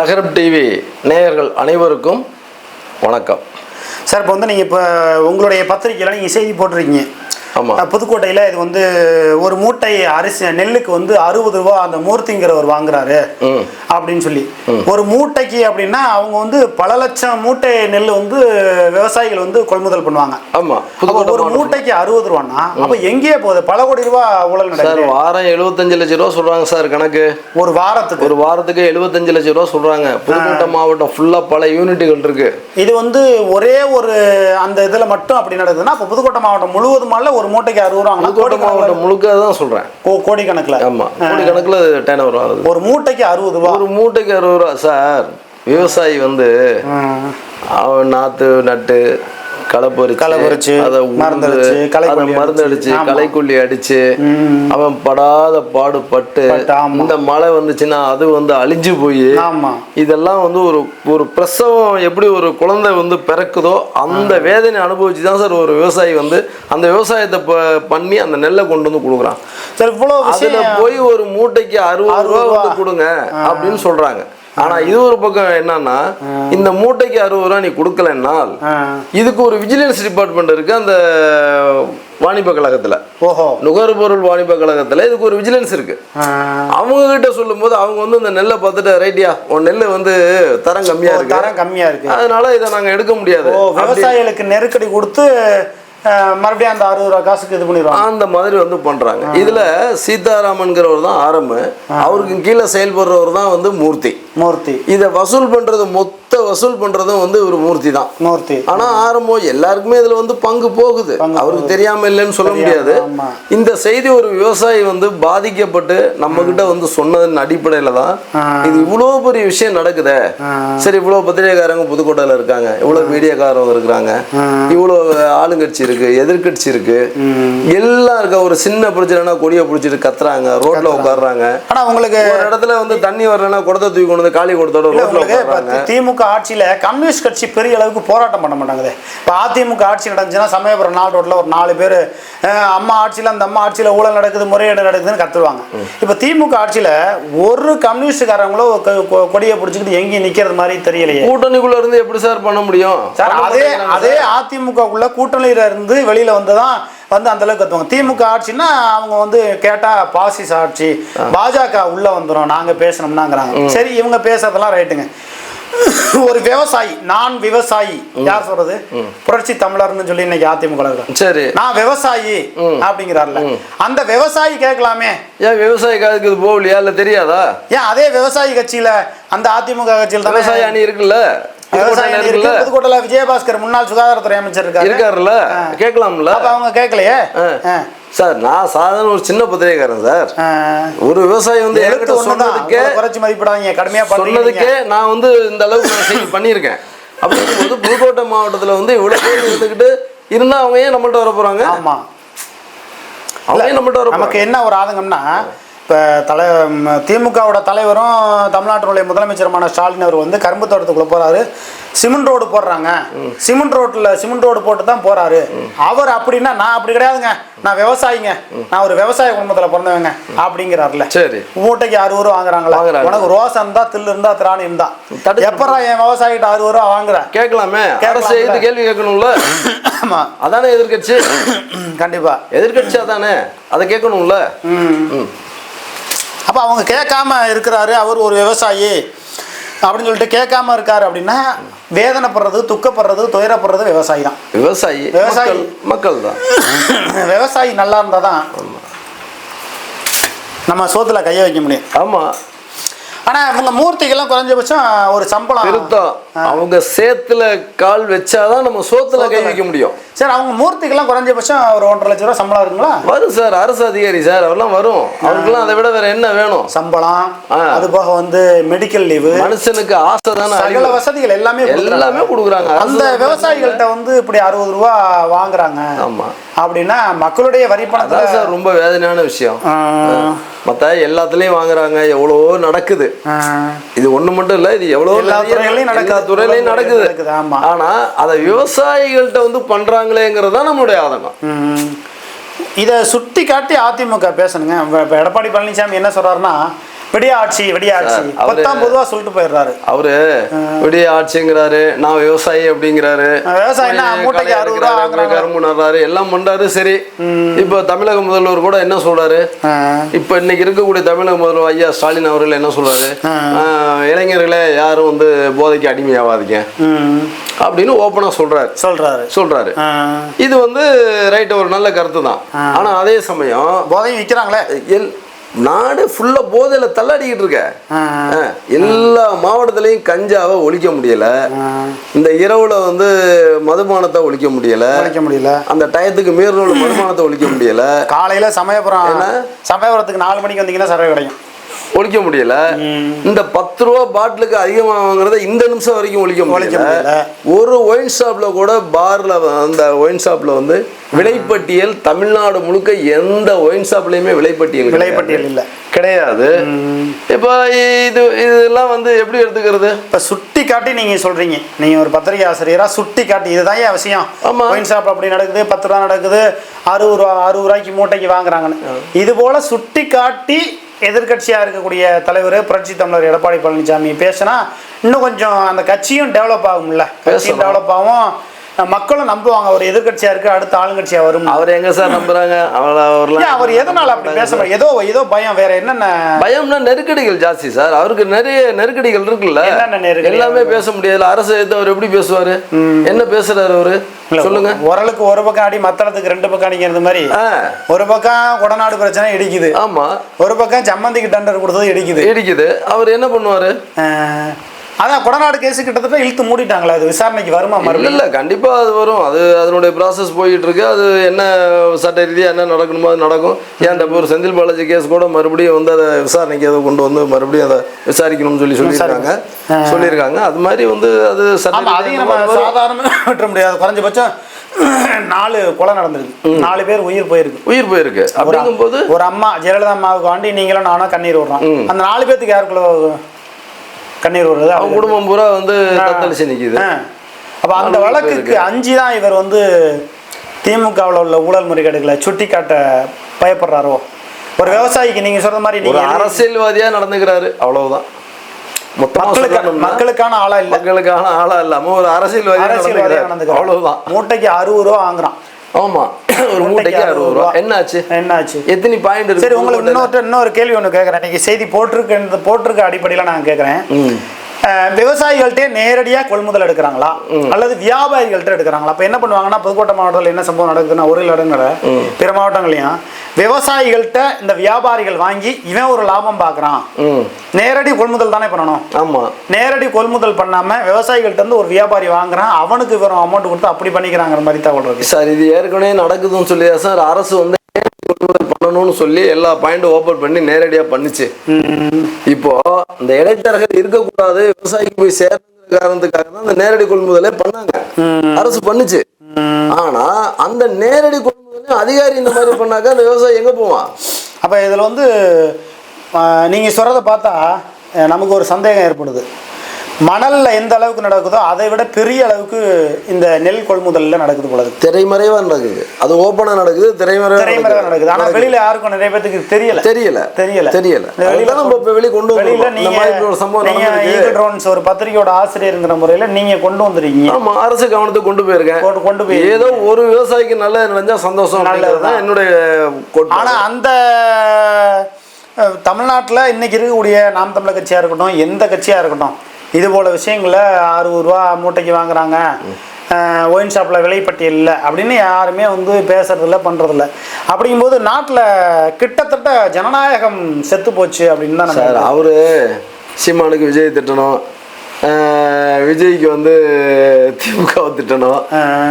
லகரம் டிவி நேயர்கள் அனைவருக்கும் வணக்கம். சார் இப்போ வந்து நீங்கள் இப்போ உங்களுடைய பத்திரிக்கையில் நீங்கள் செய்தி போட்டிருக்கீங்க. புதுக்கோட்டையில் இது வந்து ஒரு மூட்டை அரிசி நெல்லுக்கு வந்து அறுபது ரூபா அந்த மூர்த்திங்கிறவர் வாங்குறாரு அப்படின்னு சொல்லி. ஒரு மூட்டைக்கு அப்படின்னா அவங்க வந்து பல லட்சம் மூட்டை நெல் வந்து விவசாயிகள் வந்து கொள்முதல் பண்ணுவாங்க. ஆமாம் ஒரு. மூட்டைக்கு அறுபது ரூபான்னா அப்போ எங்கேயே போகுது? பல கோடி ரூபா ஊழல் சார் நடக்குது. வாரம் எழுபத்தஞ்சு லட்சம் ரூபா சொல்றாங்க சார் கணக்கு. ஒரு வாரத்துக்கு. ஒரு வாரத்துக்கு எழுபத்தஞ்சு லட்சம் ரூபா சொல்றாங்க. புதுக்கோட்டை மாவட்டம் ஃபுல்லா பல யூனிட்டுகள் இருக்கு. இது வந்து ஒரே ஒரு அந்த இதில் மட்டும் அப்படி நடக்குதுன்னா அப்போ புதுக்கோட்டை மாவட்டம் முழுவதுமால ஒரு மூட்டைக்கு அறுபது ரூபாங்கன்னா புதுக்கோட்டை மாவட்டம் முழுக்க தான் சொல்றேன். கோடிக்கணக்கில்? ஆமா. கோடி கணக்குல டேன் ஓவர் ஆகுது. ஒரு மூட்டைக்கு அறுபது ரூபா? ஒரு மூட்டைக்கு அறுபது ரூபா சார். விவசாயி வந்து. அவன் நாத்து நட்டு களை பறிச்சு களை பறிச்சு, அதை மருந்து உழுது, அடிச்சு, களை அதை கொல்லி மருந்து அடிச்சு. அவன் படாத பாடுபட்டு. இந்த மழை வந்துச்சுன்னா அது வந்து அழிஞ்சு போய் இதெல்லாம் வந்து ஒரு ஒரு பிரசவம் எப்படி ஒரு குழந்தை வந்து பிறக்குதோ அந்த வேதனை அனுபவிச்சு தான் சார் ஒரு விவசாயி வந்து அந்த விவசாயத்தை பண்ணி அந்த நெல்லை கொண்டு வந்து கொடுக்குறான். சரி இவ்வளோ அதுல போய் ஒரு மூட்டைக்கு அறுபது ரூபா வந்து கொடுங்க அப்படின்னு சொல்றாங்க. ஆனா இது ஒரு பக்கம் என்னன்னா இந்த மூட்டைக்கு அறுபது ரூபா நீ கொடுக்கலன்னால். இதுக்கு ஒரு விஜிலன்ஸ் டிபார்ட்மெண்ட் இருக்கு அந்த வாணிப கழகத்துல. ஓஹோ. நுகர்பொருள் வாணிப கழகத்துல இதுக்கு ஒரு விஜிலன்ஸ் இருக்கு. அவங்க கிட்ட சொல்லும்போது அவங்க வந்து இந்த நெல்லை பார்த்துட்டு ரைட்டியா உன் நெல் வந்து தரம் கம்மியா இருக்கு. தரம் கம்மியா இருக்கு. அதனால இதை நாங்க எடுக்க முடியாது. விவசாயிகளுக்கு நெருக்கடி கொடுத்து மறுபடியும் அந்த அறுபது ரூபா காசுக்கு இது பண்ணிடுவாங்க. அந்த மாதிரி வந்து பண்றாங்க. இதுல சீதாராமன்கிறவர் தான் ஆரம்பு. அவருக்கு கீழே செயல்படுறவர் தான் வந்து மூர்த்தி. மூர்த்தி. இதை வசூல் பண்றது மொத்த வசூல் பண்றதும் வந்து ஒரு மூர்த்தி தான். மூர்த்தி. ஆனா ஆரம்பம் எல்லாருக்குமே இதுல வந்து பங்கு போகுது. அவருக்கு தெரியாம இல்லைன்னு சொல்ல முடியாது. இந்த செய்தி ஒரு விவசாயி வந்து பாதிக்கப்பட்டு நம்ம கிட்ட வந்து சொன்னதன் அடிப்படையில தான். இது இவ்வளவு பெரிய விஷயம் நடக்குதே. சரி இவ்வளவு பத்திரிகைக்காரங்க புதுக்கோட்டையில இருக்காங்க. இவ்வளவு மீடியாக்காரங்க இருக்கிறாங்க. இவ்வளவு ஆளுங்கட்சி இருக்கு எதிர்க்கட்சி இருக்கு. எல்லாம் இருக்க ஒரு சின்ன பிரச்சனைனா கொடியை பிடிச்சிட்டு கத்துறாங்க ரோட்ல உட்காடுறாங்க ஆனா உங்களுக்கு ஒரு இடத்துல வந்து தண்ணி வரலன்னா குடத்தை தூக்கி கொண்டு வந்து காலி கொடுத்தோட திமுக ஆட்சியில கம்யூனிஸ்ட் கட்சி பெரிய அளவுக்கு போராட்டம் பண்ண மாட்டாங்களே இப்ப அதிமுக ஆட்சி நடந்துச்சுன்னா சமயபுரம் நாள் ரோட்ல ஒரு நாலு பேர் அம்மா ஆட்சியில அந்த அம்மா ஆட்சியில ஊழல் நடக்குது முறையீடு நடக்குதுன்னு கத்துவாங்க. இப்ப திமுக ஆட்சியில ஒரு கம்யூனிஸ்ட்காரங்களோ கொ- கொ- கொடியை பிடிச்சிக்கிட்டு எங்கேயும் நிக்கிறது மாதிரி தெரியலையே. கூட்டணிக்குள்ள இருந்து எப்படி சார் பண்ண முடியும்? சார் அதே அதே அதிமுகக்குள்ள கூட்டணியில இருந்து வெளியில வந்ததான் வந்து அந்த அளவுக்கு கத்துவாங்க. திமுக ஆட்சின்னா அவங்க வந்து கேட்டா பாசிஸ் ஆட்சி பாஜக உள்ள வந்துரும் நாங்க பேசணும்னாங்கிறாங்க. சரி இவங்க பேசுறதெல்லாம் ரைட்டுங்க. ஒரு விவசாயி நான் விவசாயி யார் சொல்றது? புரட்சி தமிழர்னு சொல்லி இன்னைக்கு அதிமுக. சரி. நான் விவசாயி அப்படிங்கிறார்ல. அந்த விவசாயி கேட்கலாமே. ஏன் விவசாய காதுக்கு போகலையா? இல்ல தெரியாதா? ஏன் அதே விவசாயி கட்சியில அந்த அதிமுக கட்சியில் விவசாய அணி இருக்குல்ல? புதுக்கோட்டையில விஜயபாஸ்கர் முன்னாள் சுகாதாரத்துறை அமைச்சர் இருக்காரு. இருக்காருல்ல? கேட்கலாம்ல? அவங்க கேட்கலையே. சார் நான் சாதாரண ஒரு சின்ன பத்திரிகைக்காரன் சார். ஒரு விவசாயி வந்து ஒண்ணுதான். சொன்னதுக்கே குறைச்சு மதிப்பிடாதீங்க. கடுமையா சொன்னதுக்கே நான் வந்து இந்த அளவுக்கு செய்தி பண்ணியிருக்கேன். அப்படிங்கும்போது புதுக்கோட்டை மாவட்டத்துல வந்து இவ்வளவு பேர் இருந்துக்கிட்டு இருந்தா அவங்க ஏன் நம்மள்ட்ட வர போறாங்க? ஆமா. அவங்க ஏன் நம்மள்ட்ட வர நமக்கு என்ன ஒரு ஆதங்கம்னா இப்போ தலை திமுகவோட தலைவரும் தமிழ்நாட்டினுடைய முதலமைச்சருமான ஸ்டாலின் அவர் வந்து கரும்பு தோட்டத்துக்குள்ள போறாரு. சிமெண்ட் ரோடு போடுறாங்க. சிமெண்ட் ரோட்டில் சிமெண்ட் ரோடு போட்டு தான் போறாரு அவர் அப்படின்னா நான் அப்படி கிடையாதுங்க. நான் விவசாயிங்க. நான் ஒரு விவசாய குடும்பத்தில் பிறந்தவங்க. அப்படிங்கிறாருல. சரி. மூட்டைக்கு அறுபது ரூபா வாங்குறாங்களா. வாங்குறாங்க. உனக்கு ரோசம் இருந்தா தில்லு இருந்தா திராணி இருந்தா. எப்பரா என் விவசாயிகிட்ட அறுபது ரூபா வாங்குறேன் கேட்கலாமே. அரசு. எதிர்த்து கேள்வி கேட்கணும்ல. ஆமா. அதானே எதிர்க்கட்சி? கண்டிப்பா. எதிர்க்கட்சி அதானே. அதை கேட்கணும்ல. ம். ம். அப்போ அவங்க கேட்காம இருக்கிறாரு அவர் ஒரு விவசாயி அப்படின்னு சொல்லிட்டு கேட்காம இருக்காரு அப்படின்னா வேதனைப்படுறது துக்கப்படுறது துயரப்படுறது விவசாயி தான். விவசாயி விவசாயி. மக்கள் தான். விவசாயி நல்லா இருந்தால் தான் நம்ம சோத்துல கையை வைக்க முடியும். ஆமா. ஆனால் இவங்க மூர்த்திகள்லாம் குறைஞ்சபட்சம் ஒரு சம்பளம். திருத்தம். அவங்க சேத்துல கால் வச்சாதான் நம்ம சோத்துல கை வைக்க முடியும். சரி அவங்க மூர்த்திகள்லாம் குறைஞ்சபட்சம் ஒரு ஒன்றரை லட்ச ரூபா சம்பளம் இருக்குங்களா? வரும் சார் அரசு அதிகாரி சார் அவர்லாம் வரும். அவருக்கெல்லாம் அதை விட வேற என்ன வேணும்? சம்பளம். அது போக வந்து மெடிக்கல் லீவு மனுஷனுக்கு ஆசை தானே சகல. வசதிகள் எல்லாமே. எல்லாமே கொடுக்குறாங்க. அந்த விவசாயிகள்கிட்ட வந்து இப்படி அறுபது ரூபா வாங்குறாங்க. ஆமா. அப்படின்னா மக்களுடைய வரி சார் ரொம்ப வேதனையான விஷயம். மத்த எல்லாத்துலயும் வாங்குறாங்க. எவ்வளவோ நடக்குது. இது ஒண்ணு மட்டும் இல்ல இது எவ்வளவு எல்லா நிறைய துறைகள்லயும் நடக்குது. துறையிலையும் நடக்குது. நடக்குது, ஆமா. ஆனா அத விவசாயிகள்கிட்ட வந்து பண்றாங்களேங்கிறது தான் நம்மளுடைய ஆதங்கம். இதை சுட்டி காட்டி அதிமுக பேசணுங்க. இப்ப- இப்ப எடப்பாடி பழனிசாமி என்ன சொல்றாருன்னா விடிய ஆட்சி விடிய ஆட்சி சார், அவரு- பத்தாம் பொதுவா சொல்லிட்டு போயிடுறாரு. அவரு விடிய ஆட்சிங்கிறாரு நான் விவசாயி அப்படிங்கிறாரு. கரும்பு நடுறாரு எல்லாம் பண்றாரு சரி. இப்போ தமிழக முதல்வர் கூட என்ன சொல்றாரு. இப்ப இன்னைக்கு இருக்கக்கூடிய தமிழக முதல்வர் ஐயா ஸ்டாலின் அவர்கள் என்ன சொல்றாரு? இளைஞர்களே யாரும் வந்து போதைக்கு அடிமையாவாதீங்க. அப்படின்னு ஓப்பனா சொல்றாரு. சொல்றாரு. சொல்றாரு. இது வந்து ரைட் ஒரு நல்ல கருத்து தான் ஆனா அதே சமயம் போதையும் விற்கிறாங்களே நாடு ஃபுல்லா போதையில தள்ளாடிக்கிட்டு இருக்க. எல்லா மாவட்டத்திலையும் கஞ்சாவை ஒழிக்க முடியல. இந்த இரவுல வந்து மதுபானத்தை ஒழிக்க முடியல. உழைக்க முடியல. அந்த டயத்துக்கு மீறின மதுபானத்தை ஒழிக்க முடியல. காலையில சமயபுரம் சமயபுரத்துக்கு நாலு மணிக்கு வந்தீங்கன்னா சரக்கு கிடைக்கும். ஒழிக்க முடியல. இந்த பத்து ரூபா பாட்டிலுக்கு அதிகமா வாங்குறத இந்த நிமிஷம் வரைக்கும் ஒழிக்க முடியல. ஒரு ஒயின் ஷாப்ல கூட பார்ல அந்த ஒயின் ஷாப்ல வந்து விலைப்பட்டியல் தமிழ்நாடு முழுக்க எந்த ஒயின் ஷாப்லயுமே விலைப்பட்டியல். விலைப்பட்டியல் இல்ல. கிடையாது. இப்போ இது இதெல்லாம் வந்து எப்படி எடுத்துக்கிறது? இப்ப சுட்டி காட்டி நீங்க சொல்றீங்க. நீங்க ஒரு பத்திரிகை ஆசிரியரா சுட்டி காட்டி இதுதான் ஏன் விஷயம். ஆமா. ஒயின் ஷாப் அப்படி நடக்குது பத்து ரூபா நடக்குது அறுபது ரூபா அறுபது ரூபாய்க்கு மூட்டைக்கு வாங்குறாங்கன்னு. இது போல சுட்டி காட்டி எதிர்க்கட்சியா இருக்கக்கூடிய தலைவர் புரட்சி தமிழர் எடப்பாடி பழனிசாமி பேசினா இன்னும் கொஞ்சம் அந்த கட்சியும் டெவலப் ஆகும்ல கட்சியும். டெவலப் ஆகும் மக்களும் நம்புவாங்க ஒரு எதிர்க்கட்சியா இருக்கு அடுத்த ஆளுங்கட்சியா வரும். அவர் எங்க சார் நம்புறாங்க? அவள அவர்லாம் அவர் எதனால அப்படி பேசுறாரு ஏதோ ஏதோ பயம் வேற என்னென்ன? பயம்னா நெருக்கடிகள் ஜாஸ்தி சார். அவருக்கு நிறைய நெருக்கடிகள் இருக்குல்ல? எல்லாமே பேச முடியாது அரசு எடுத்து அவர் எப்படி பேசுவாரு? என்ன பேசுறாரு அவரு? சொல்லுங்க. உரலுக்கு ஒரு பக்கம் அடி மத்தளத்துக்கு ரெண்டு பக்கம் அடிக்கிறது மாதிரி. ஒரு பக்கம் கொடநாடு பிரச்சனை இடிக்குது. ஆமா. ஒரு பக்கம் சம்மந்திக்கு டண்டர் கொடுத்தது இடிக்குது. இடிக்குது. அவர் என்ன பண்ணுவாரு? அதான் கொடநாடு கேஸ் கிட்டத்தட்ட இழுத்து மூடிட்டாங்களா அது விசாரணைக்கு வருமா மறுபடியும்? இல்ல கண்டிப்பா அது வரும். அது அதனுடைய ப்ராசஸ் போயிட்டு இருக்கு அது என்ன சட்ட ரீதியா என்ன நடக்கணுமோ அது நடக்கும். ஏன் இப்போ ஒரு செந்தில் பாலாஜி கேஸ் கூட மறுபடியும் வந்து அதை விசாரணைக்கு அதை கொண்டு வந்து மறுபடியும் அதை விசாரிக்கணும்னு சொல்லி சொல்லியிருக்காங்க. சொல்லியிருக்காங்க. அது மாதிரி வந்து அது சட்ட ஆமா ரீதியா அதையும் நம்ம விட்டுற முடியாது. குறைஞ்சபட்சம் நாலு கொலை நடந்திருக்கு. நாலு பேர் உயிர் போயிருக்கு. உயிர் போயிருக்கு. அப்படிங்கும்போது ஒரு அம்மா ஜெயலலிதா அம்மாவுக்கு ஆண்டி நீங்களும் நானும் கண்ணீர் விடுறோம். அந்த நாலு பேத்துக்கு யாருக்குள்ள கண்ணீர் விடுறது அவங்க குடும்பம் பூரா வந்து தத்தளிச்சு நிக்குது. ஆ. அப்ப அந்த வழக்குக்கு அஞ்சு தான் இவர் வந்து திமுகவில் உள்ள ஊழல் முறைகேடுகளை சுட்டி காட்ட பயப்படுறாரோ? ஒரு விவசாயிக்கு நீங்க சொல்ற மாதிரி ஒரு நீங்க அரசியல்வாதியா நடந்துக்கிறாரு அவ்வளவுதான். மக்களுக்கான ஆளா இல்ல. மக்களுக்கான ஆளா இல்லாம ஒரு நடந்துக்கிறார். அவ்வளவுதான். மூட்டைக்கு அறுபது ரூபா வாங்குறான். ஆமா. ஒரு மூட்டைக்கு அறுபது ரூபா. என்னாச்சு? என்னாச்சு? எத்தனை பாயிண்ட் இருக்கு சரி உங்களுக்கு இன்னொரு இன்னொரு கேள்வி ஒன்று கேட்குறேன் இன்னைக்கு செய்தி போட்டிருக்கு போட்டிருக்க அடிப்படையில் நான் கேட்குறேன் விவசாயிகள்ட்டே நேரடியாக கொள்முதல் எடுக்கிறாங்களா? அல்லது வியாபாரிகள்ட்ட எடுக்கிறாங்களா? அப்போ என்ன பண்ணுவாங்கன்னா புதுக்கோட்டை மாவட்டத்தில் என்ன சம்பவம் நடக்குதுன்னா ஒரு இடங்கள பிற மாவட்டங்களையும் விவசாயிகள்ட்ட இந்த வியாபாரிகள் வாங்கி இவன் ஒரு லாபம் பார்க்குறான் நேரடி கொள்முதல் தானே பண்ணணும். ஆமா. நேரடி கொள்முதல் பண்ணாம விவசாயிகள்ட்ட இருந்து ஒரு வியாபாரி வாங்குறான் அவனுக்கு வெறும் அமௌண்ட் கொடுத்து அப்படி பண்ணிக்கிறாங்கிற மாதிரி தகவல் இருக்கு. சார் இது ஏற்கனவே நடக்குதுன்னு சொல்லி சார். அரசு வந்து பண்ணணும்னு சொல்லி எல்லா பாயிண்டும் ஓபன் பண்ணி நேரடியா பண்ணுச்சு. இப்போ இந்த இடைத்தரகர் இருக்கக்கூடாது விவசாயிக்கு போய் சேரணுங்கிற காரணத்துக்காக தான் இந்த நேரடி கொள்முதலே பண்ணாங்க. அரசு பண்ணுச்சு. ஆனா அந்த நேரடி கொள்முதலே அதிகாரி இந்த மாதிரி பண்ணாக்க அந்த விவசாயி எங்க போவான்? அப்போ இதில் வந்து நீங்க சொல்றதை பார்த்தா நமக்கு ஒரு சந்தேகம் ஏற்படுது. மணல்ல எந்த அளவுக்கு நடக்குதோ அதை விட பெரிய அளவுக்கு இந்த நெல் கொள்முதல்ல நடக்குது போல இருக்கு. திரைமறைவா நடக்குது. அது ஓப்பனா நடக்குது திரைமறைவா திரைமறைவா நடக்குது. ஆனா வெளியில யாருக்கும் நிறைய பேத்துக்கு தெரியல. தெரியல. தெரியல. தெரியல. வெளியில நம்ம இப்ப வெளிய கொண்டு வெளியில வந்திருக்கோம். இந்த நீங்க மாதிரி இப்படி ஒரு சம்பவம் நீங்க நடந்திருக்கு. ஈகிள் ட்ரோன்ஸ் ஒரு பத்திரிகையோட ஆசிரியருங்கிற முறையில நீங்க கொண்டு வந்திருக்கீங்க. ஆமா அரசு கவனத்துக்கு கொண்டு போயிருக்கேன். கொண்டு- போய் ஏதோ ஒரு விவசாயிக்கு நல்லது நடந்தா சந்தோஷம் அப்படிங்கிறது தான் என்னுடைய கோட்பாடு. ஆனா அந்த தமிழ்நாட்டுல இன்னைக்கு இருக்கக்கூடிய நாம் தமிழர் கட்சியா இருக்கட்டும் எந்த கட்சியா இருக்கட்டும் இது போல விஷயங்களை அறுபது ரூபா மூட்டைக்கு வாங்குறாங்க. ஒயின் ஷாப்பில் விலைப்பட்டியல் இல்லை. அப்படின்னு யாருமே வந்து பேசுறதில்ல பண்றதில்ல. அப்படிங்கும்போது நாட்டில் கிட்டத்தட்ட ஜனநாயகம் செத்து போச்சு அப்படின்னு தான் சார் அவரு சீமானுக்கு விஜய் திட்டணும். விஜய்க்கு வந்து திமுக திட்டணும்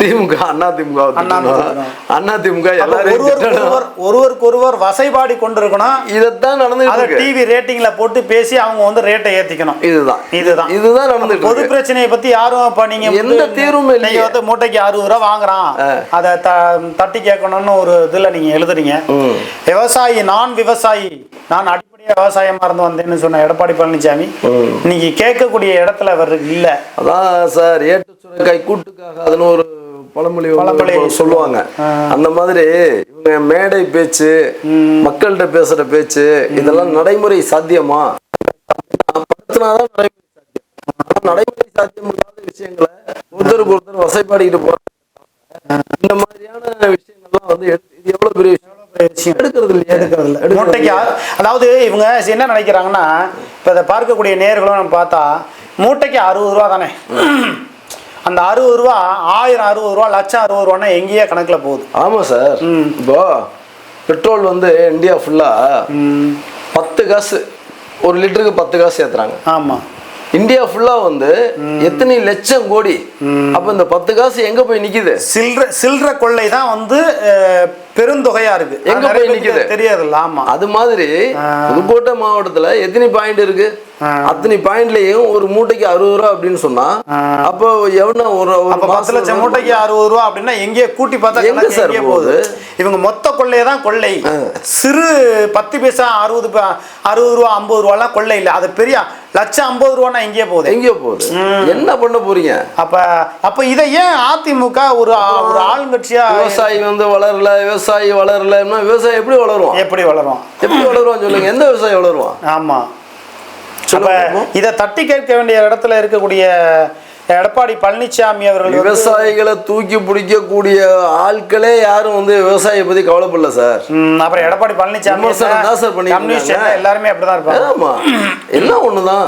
திமுக அண்ணா திமுக திட்டணும் அண்ணா திமுக. அப்ப எல்லாரையும் ஒருவருக்கு ஒருவர் வசைபாடி கொண்டிருக்கணும். இதைத்தான் இருக்கு. டிவி ரேட்டிங்ல போட்டு பேசி அவங்க வந்து ரேட்டை ஏத்திக்கணும். இதுதான். இதுதான். இதுதான் நடந்துட்டு பொது பிரச்சனையை பத்தி யாரும் இப்ப நீங்க எந்த தீர்வும். நீங்க வந்து மூட்டைக்கு அறுபது ரூபா வாங்குறான். அதை தட்டி கேட்கணும்னு ஒரு இதுல நீங்க எழுதுறீங்க. விவசாயி நான் விவசாயி நான் விவசாயமா இருந்து வந்தேன்னு சொன்ன எடப்பாடி பழனிசாமி இன்னைக்கு கேட்கக்கூடிய இடத்துல அவர் இல்ல. அதான் சார் ஏட்டு சுரைக்காய் கூட்டுக்காக அதுன்னு ஒரு பழமொழி பழமொழி. சொல்லுவாங்க. அந்த மாதிரி இவங்க மேடை பேச்சு மக்கள்கிட்ட பேசுற பேச்சு இதெல்லாம் நடைமுறை சாத்தியமா? படுத்தினாதான் நடைமுறை சாத்தியம். ஆனா நடைமுறை சாத்தியம் இல்லாத விஷயங்களை ஒருத்தருக்கு ஒருத்தர் வசைப்பாடிக்கிட்டு போறாங்க. இந்த மாதிரியான விஷயங்கள்லாம் வந்து இது எவ்வளவு பெரிய விஷயம்? விஷயம். எடுக்கிறது இல்லையா. எடுக்கிறது இல்ல மூட்டைக்கு அதாவது இவங்க என்ன நினைக்கிறாங்கன்னா இப்போ இதை பார்க்கக்கூடிய நேர்களும் நம்ம பார்த்தா மூட்டைக்கு அறுபது ரூபா தானே. அந்த அறுபது ரூபா ஆயிரம் அறுபது ரூபா லட்சம் அறுபது ரூபான்னா எங்கேயே கணக்குல போகுது. ஆமா சார். இப்போ பெட்ரோல் வந்து இந்தியா ஃபுல்லா பத்து காசு ஒரு லிட்டருக்கு பத்து காசு ஏத்துறாங்க. ஆமா. இந்தியா ஃபுல்லா வந்து எத்தனை லட்சம் கோடி? அப்ப இந்த பத்து காசு எங்க போய் நிக்குது? சில்லற சில்லற கொள்ளை தான் வந்து பெருந்தொகையா இருக்கு. எங்க போய் நிக்குது? தெரியாதுல்ல ஆமா. அது மாதிரி புதுக்கோட்டை மாவட்டத்துல எத்தனை பாயிண்ட் இருக்கு? அத்தனை பாயிண்ட்லயும் ஒரு மூட்டைக்கு அறுபது ரூபா அப்படின்னு சொன்னா அப்போ எவனா ஒரு பத்து லட்சம் மூட்டைக்கு அறுபது ரூபா அப்படின்னா எங்கேயே கூட்டி பார்த்தா எங்க சார் போகுது? இவங்க மொத்த கொள்ளையை தான் கொள்ளை சிறு பத்து பைசா அறுபது அறுபது ரூபா ஐம்பது ரூபாலாம் கொள்ளை இல்லை. அது பெரிய லட்சம் ஐம்பது ரூபான்னா எங்கேயே போகுது. எங்கேயோ போகுது. என்ன பண்ண போறீங்க? அப்ப அப்ப இதை ஏன் அதிமுக ஒரு ஒரு ஆளுங்கட்சியா விவசாயி வந்து வளரல விவசாயி வளரலன்னா விவசாயி எப்படி வளருவான்? எப்படி வளரும்? எப்படி வளருவான் சொல்லுங்க. எந்த விவசாயி வளருவான்? ஆமா. அப்ப சொல்லுங்க. பாப்போம். இதை தட்டி கேட்க வேண்டிய இடத்துல இருக்கக்கூடிய எடப்பாடி பழனிசாமி அவர்கள் விவசாயிகளை தூக்கி பிடிக்கக்கூடிய ஆட்களே யாரும் வந்து விவசாயியை பத்தி கவலைப்படல சார். அப்புறம் எடப்பாடி பழனிசாமி தான் சார் இருக்காங்க. எல்லாருமே அப்படிதான் இருப்பாங்க. ஆமா. எல்லாம் ஒண்ணுதான்?